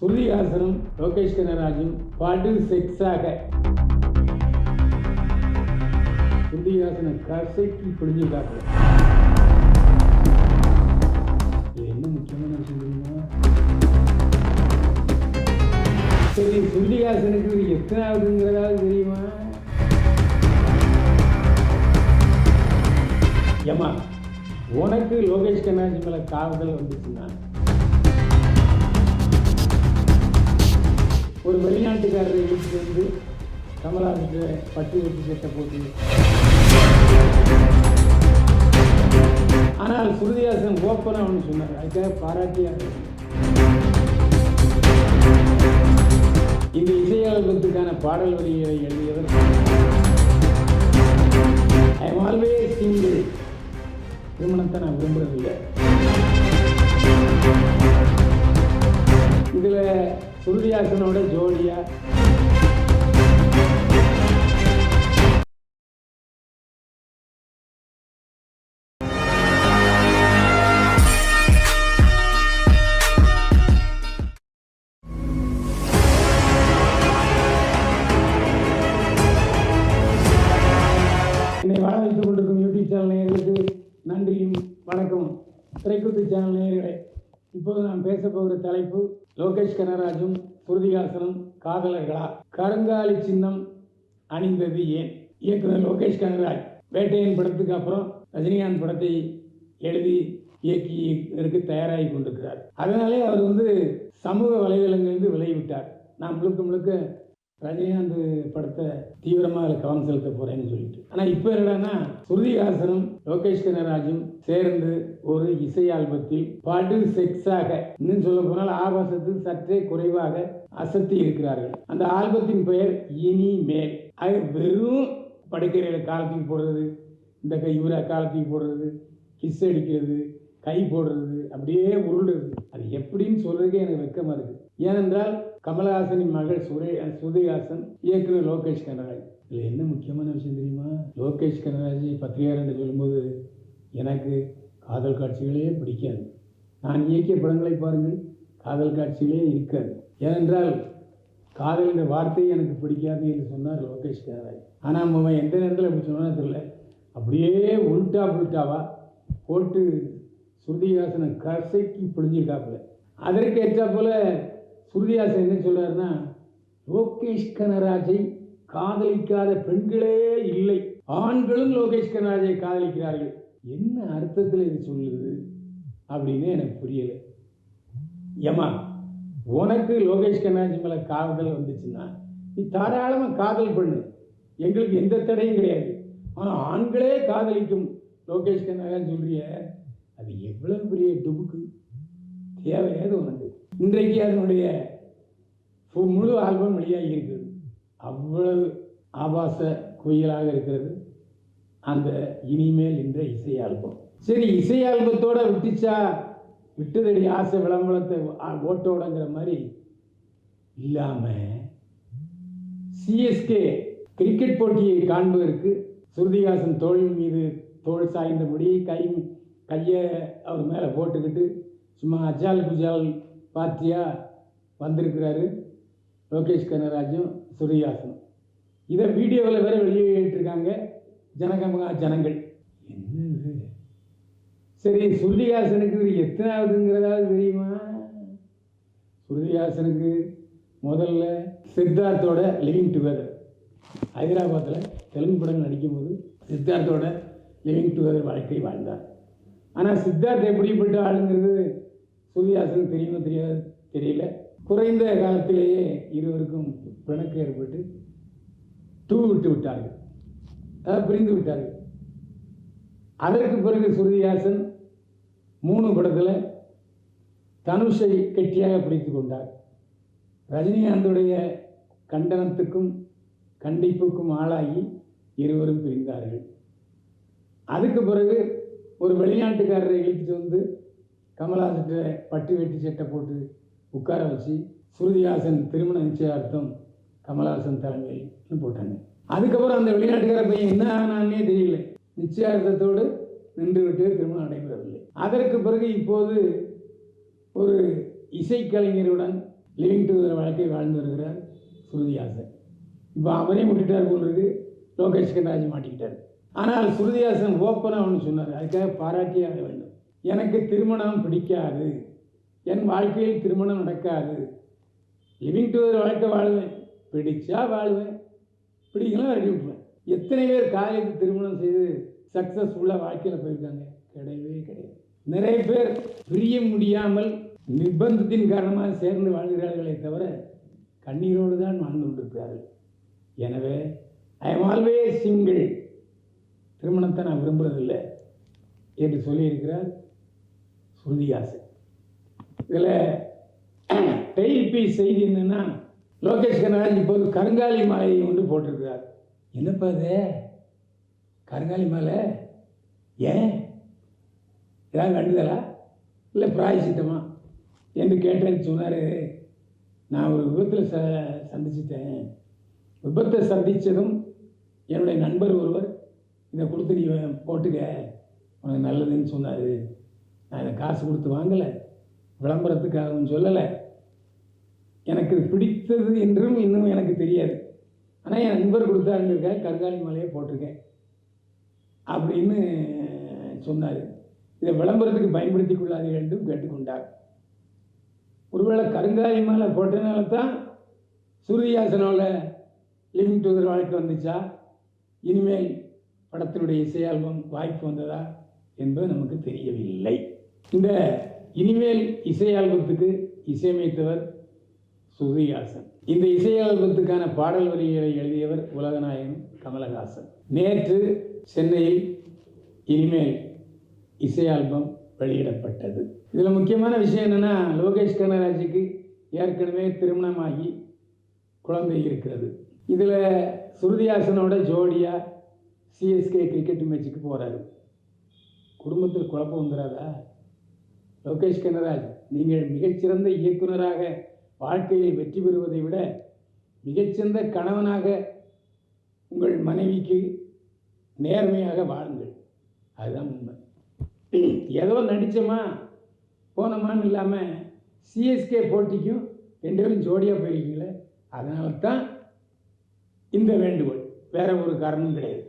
ஸ்ருதிஹாசனும் லோகேஷ் கனராஜும் படு செக்ஸாக ஸ்ருதிஹாசனை கசைக்கு பிடிஞ்சிருக்காங்க என்ன முக்கியமான விஷயம் தெரியுமா? சரி ஸ்ருதிஹாசனுக்கு எத்தனை எத்தனாவதுங்கிறதாவது தெரியுமா? ஏமா உனக்கு லோகேஷ் கனராஜ் மேல காதல் வந்துச்சுன்னா வெளிநாட்டுக்காரரை இழுத்து வந்து கமலாவுக்கு பட்டு வெட்டி சட்டை போட்டு. ஆனால் சுருதிஹாசன் ஓப்பனாக ஒன்று சொன்னார் அதுக்காக பாராட்டியாக இந்த இசையாளர்களுக்கான பாடல் வரிகளை எழுதியவர். ஐ ஆல்வேஸ் சிங்கிள் திருமணத்தை நான் விரும்புறதில்லை. சுருளியாசனோட ஜோடியா? என்னை வாழ வைத்துக் கொண்டிருக்கும் யூடியூப் சேனல் நேர்களுக்கு நன்றியும் வணக்கமும். திரைக்குத்து சேனல் நேர்களை இப்போது நான் பேச போகிற தலைப்பு லோகேஷ் கனராஜும் குருதிகாசனும் காதலர்களா? கருங்காலி சின்னம் அணிந்தது ஏன்? இயக்குனர் லோகேஷ் கனராஜ் வேட்டையின் படத்துக்கு அப்புறம் ரஜினிகாந்த் படத்தை எழுதி இயக்கி இதற்கு தயாராகி கொண்டிருக்கிறார். அதனாலே அவர் வந்து சமூக வலைதளங்களிலிருந்து விலகிவிட்டார். நான் முழுக்க முழுக்க ரஜினிகாந்த் படத்தை தீவிரமாக அதில் கவனம் செலுத்த போகிறேன்னு சொல்லிட்டு. ஆனால் இப்போ என்னன்னா ஸ்ருதிஹாசனும் லோகேஷ் கனராஜும் சேர்ந்து ஒரு இசை ஆல்பத்தில் படு செக்ஸாக இன்னும் சொல்ல போனால் ஆபாசத்தில் சற்றே குறைவாக அசத்தி இருக்கிறார்கள். அந்த ஆல்பத்தின் பெயர் இனி மேல் அது வெறும் படுக்கையில காலத்துக்கு போடுறது இந்த கை இவரை காலத்துக்கு போடுறது கிஸ் அடிக்கிறது கை போடுறது அப்படியே உருளுறது அது எப்படின்னு சொல்றதுக்கே எனக்கு வெக்கமா இருக்கு. ஏனென்றால் கமலஹாசனின் மகள் சுரே சுதிஹாசன் இயக்குனர் லோகேஷ் கனராஜ் இதில் என்ன முக்கியமான விஷயம் தெரியுமா? லோகேஷ் கனராஜ் பத்திரிகையாளர் என்று சொல்லும்போது எனக்கு காதல் காட்சிகளே பிடிக்காது. நான் இயக்கிய படங்களை பாருங்கள் காதல் காட்சிகளே இருக்காது. ஏனென்றால் காதல் என்ற வார்த்தை எனக்கு பிடிக்காது என்று சொன்னார் லோகேஷ் கனராஜ் ஆனால் அவன் எந்த நேரத்தில் அப்படி சொன்னா தெரியல. அப்படியே உல்டா புல்ட்டாவா போட்டு ஸ்ருதிஹாசனை கசைக்கு பிழிஞ்சிருக்காப்புல. அதற்கு ஏற்றா போல சுருதியாசன் என்ன சொல்றாருன்னா லோகேஷ் கனராஜை காதலிக்காத பெண்களே இல்லை. ஆண்களும் லோகேஷ் கனராஜை காதலிக்கிறார்கள். என்ன அர்த்தத்தில் இது சொல்லுது அப்படின்னு எனக்கு புரியலை. ஏமா உனக்கு லோகேஷ் கனராஜ் மேலே காதல் வந்துச்சுன்னா நீ தாராளமாக காதல் பண்ணு. எங்களுக்கு எந்த தடையும் கிடையாது. ஆனால் ஆண்களே காதலிக்கும் லோகேஷ் கனராஜ் சொல்றிய அது எவ்வளவு பெரிய டுபுக்கு? ஏது உனக்கு இன்றைக்கு அதனுடைய முழு ஆல்பம் வெளியாகி இருக்குது அவ்வளவு ஆபாச குயிலாக இருக்கிறது. அந்த இனிமேல் என்ற இசை ஆல்பம். சரி இசை ஆல்பத்தோட விட்டுச்சா விட்டதடி ஆசை விளம்பரத்தை ஓட்டோடங்கிற மாதிரி இல்லாமல் சிஎஸ்கே கிரிக்கெட் போட்டியை காண்பதற்கு சுருதிகாசன் தோழின் மீது தோல் சாய்ந்தபடி கை கையை அவர் மேலே போட்டுக்கிட்டு சும்மா அஜால் குஜால் பார்ட்டியா வந்திருக்கிறாரு லோகேஷ் கனராஜும் சுரியாசனும். இதை வீடியோவில் வேற வெளியிட்டிருக்காங்க ஜனகமகா ஜனங்கள். என்ன சரி சுருதிகாசனுக்கு இது எத்தனாவதுங்கிறதாவது தெரியுமா? சுருதிகாசனுக்கு முதல்ல சித்தார்த்தோட லிவிங் டுகெதர் ஹைதராபாத்தில் தெலுங்கு படங்கள் நடிக்கும்போது சித்தார்த்தோட லிவிங் டுகெதர் வாழ்க்கை வாழ்ந்தார். ஆனால் சித்தார்த் எப்படிப்பட்ட ஆளுங்கிறது சூரியாசன் தெரியுமோ தெரியாது தெரியல. குறைந்த காலத்திலேயே இருவருக்கும் பிணக்கு ஏற்பட்டு தூ விட்டு விட்டார்கள். பிரிந்து விட்டார்கள். அதற்கு பிறகு சுருதிஹாசன் மூணு படத்தில் தனுஷை கெட்டியாக பிடித்து கொண்டார். ரஜினிகாந்துடைய கண்டனத்துக்கும் கண்டிப்புக்கும் ஆளாகி இருவரும் பிரிந்தார்கள். அதுக்கு பிறகு ஒரு வெளிநாட்டுக்காரரை இழுத்து வந்து கமலஹாசன் பட்டு வெட்டி சட்டை போட்டு உட்கார வச்சு சுருதிஹாசன் திருமண நிச்சயார்த்தம் கமலஹாசன் தலைமைன்னு போட்டாங்க. அதுக்கப்புறம் அந்த வெளிநாட்டுக்கார பையன் என்ன ஆனான்னே தெரியல. நிச்சயார்த்தத்தோடு நின்றுவிட்டு திருமணம் நடைபெறவில்லை. அதற்கு பிறகு இப்போது ஒரு இசைக்கலைஞருடன் லிவிங் டுகெதர் வாழ்க்கை வாழ்ந்து வருகிறார் ஸ்ருதிஹாசன் இப்போ அவரையும் விட்டுட்டார் போல் இருக்கு. லோகேஷ் கனராஜ் மாட்டிக்கிட்டார். ஆனால் ஸ்ருதிஹாசன் ஓப்பனாக ஒன்று சொன்னார். அதுக்காக பாராட்டியே ஆக வேண்டும். எனக்கு திருமணம் பிடிக்காது. என் வாழ்க்கையில் திருமணம் நடக்காது. லிவிங் டுகெதர் வாழ்க்கை வாழ்வேன். பிடிச்சா வாழ்வேன். பிடிக்கலாம் ரெடி விட்டுருவேன். எத்தனை பேர் காலையில் திருமணம் செய்து சக்ஸஸ்ஃபுல்லாக வாழ்க்கையில் போயிருக்காங்க? கிடையவே கிடையாது. நிறைய பேர் பிரிய முடியாமல் நிர்பந்தத்தின் காரணமாக சேர்ந்து வாழ்கிறார்களே தவிர கண்ணீரோடு தான் வாழ்ந்து கொண்டிருக்கிறார்கள். எனவே ஐ எம் ஆல்வேஸ் சிங்கிள் திருமணத்தை நான் விரும்புறதில்லை என்று சொல்லியிருக்கிறார். ஸ்ருதிஹாசன் இதில் டெய்பி செய்தி என்னென்னா லோகேஷ் கனராஜ் இப்போது கருங்காலி மாலையை கொண்டு போட்டிருக்கிறார். என்னப்பா அது? கருங்காலி மாலை? ஏன்? ஏதாவது கண்டுதலா இல்லை பிராயசித்தமா? என்று கேட்டேன்னு சொன்னார் நான் ஒரு விபத்தில் ச சந்திச்சிட்டேன். விபத்தை சந்தித்ததும் என்னுடைய நண்பர் ஒருவர் இதை கொடுத்து நீ போட்டுக்க. உனக்கு நல்லதுன்னு சொன்னார். நான் இதை காசு கொடுத்து வாங்கலை. விளம்பரத்துக்காகவும் சொல்லலை. எனக்கு பிடித்தது என்றும் இன்னும் எனக்கு தெரியாது. ஆனால் என் நண்பர் கொடுத்தாருங்கிறக்காக கருங்காலி மலையை போட்டிருக்கேன் அப்படின்னு சொன்னார். இதை விளம்பரத்துக்கு பயன்படுத்தி கொள்ளாதீர்கள் என்றும் கேட்டுக்கொண்டார். ஒருவேளை கருங்காலி மலை போட்டதுனால தான் சூரியஹாசனோட லிவிங் டூதர் வாழ்க்கை வந்துச்சா? இனிமேல் படத்தினுடைய இசை ஆல்பம் வாய்ப்பு வந்ததா என்பது நமக்கு தெரியவில்லை. இந்த இனிமேல் இசை ஆல்பத்துக்கு இசையமைத்தவர் சுருதிஹாசன் இந்த இசை ஆல்பத்துக்கான பாடல் வரிகளை எழுதியவர் உலகநாயகன் கமலஹாசன். நேற்று சென்னையில் இனிமேல் இசை ஆல்பம் வெளியிடப்பட்டது. இதில் முக்கியமான விஷயம் என்னென்னா லோகேஷ் கனராஜுக்கு ஏற்கனவே திருமணமாகி குழந்தை இருக்கிறது. இதில் சுருதிஹாசனோட ஜோடியாக சிஎஸ்கே கிரிக்கெட் மேட்சுக்கு போகிறாரு குடும்பத்தில் குழப்பம் வந்துடாதா லோகேஷ் கனராஜ் நீங்கள் மிகச்சிறந்த இயக்குனராக வாழ்க்கையில் வெற்றி பெறுவதை விட மிகச்சிறந்த கணவனாக உங்கள் மனைவிக்கு நேர்மையாக வாழுங்கள். அதுதான் உண்மை. ஏதோ நடித்தோமா போனோமான்னு இல்லாமல் சிஎஸ்கே போட்டிக்கும் ரெண்டு பேரும் ஜோடியாக போயிருக்கீங்களே? அதனால தான் இந்த வேண்டுகோள். வேற ஒரு காரணமும் கிடையாது.